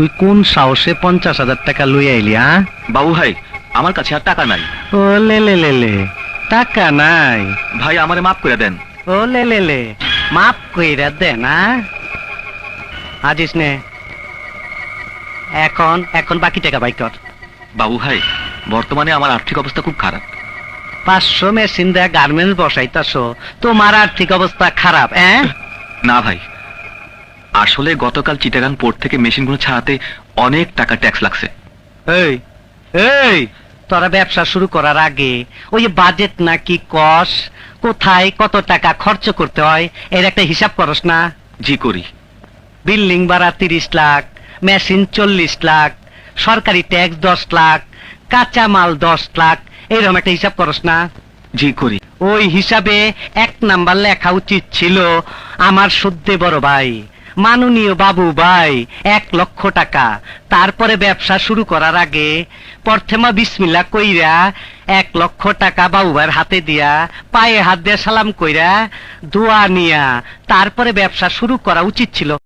তুই কোন সাহসে পঞ্চাশ হাজার টাকা লই আইলি হ্যাঁ বাবু ভাই আমার কাছে আর টাকা নাই। ও লে লে লে লে। টাকা নাই। ভাই আমারে মাফ করে দেন। ও লে লে লে। মাফ কইরা দে না আজিস নে। এখন এখন বাকি টাকা বাই কর। বাবু ভাই বর্তমানে আমার আর্থিক অবস্থা খুব খারাপ। পাঁচশো মেশিন দেয়া গার্মেন্টস বসাইতাছ তোমার আর্থিক অবস্থা খারাপ হ্যাঁ না ভাই আসলে গতকাল চিটাগাং পোর্ট থেকে মেশিনগুলো ছাড়াতে অনেক টাকা ট্যাক্স লাগছে। এই এই তোরা ব্যবসা শুরু করার আগে ওই বাজেট নাকি কস? কোথায় কত টাকা খরচ করতে হয়? এর একটা হিসাব করস না। জি করি। বিল্ডিং ভাড়া তিরিশ লাখ মেশিন চল্লিশ লাখ সরকারি ট্যাক্স দশ লাখ কাঁচা মাল দশ লাখ এরকম একটা হিসাব করস না। জি করি। ওই হিসাবে এক নাম্বার লেখা উচিত ছিল আমার সদ্যে বড় ভাই মাননীয় বাবু ভাই, এক লক্ষ টাকা। তারপরে ব্যবসা শুরু করার আগে প্রথমা বিসমিল্লা কইরা এক লক্ষ টাকা বাবু ভাইয়ের হাতে দিয়া পায়ে হাত দিয়ে সালাম কইরা দোয়া নিয়া, তারপরে ব্যবসা শুরু করা উচিত ছিল।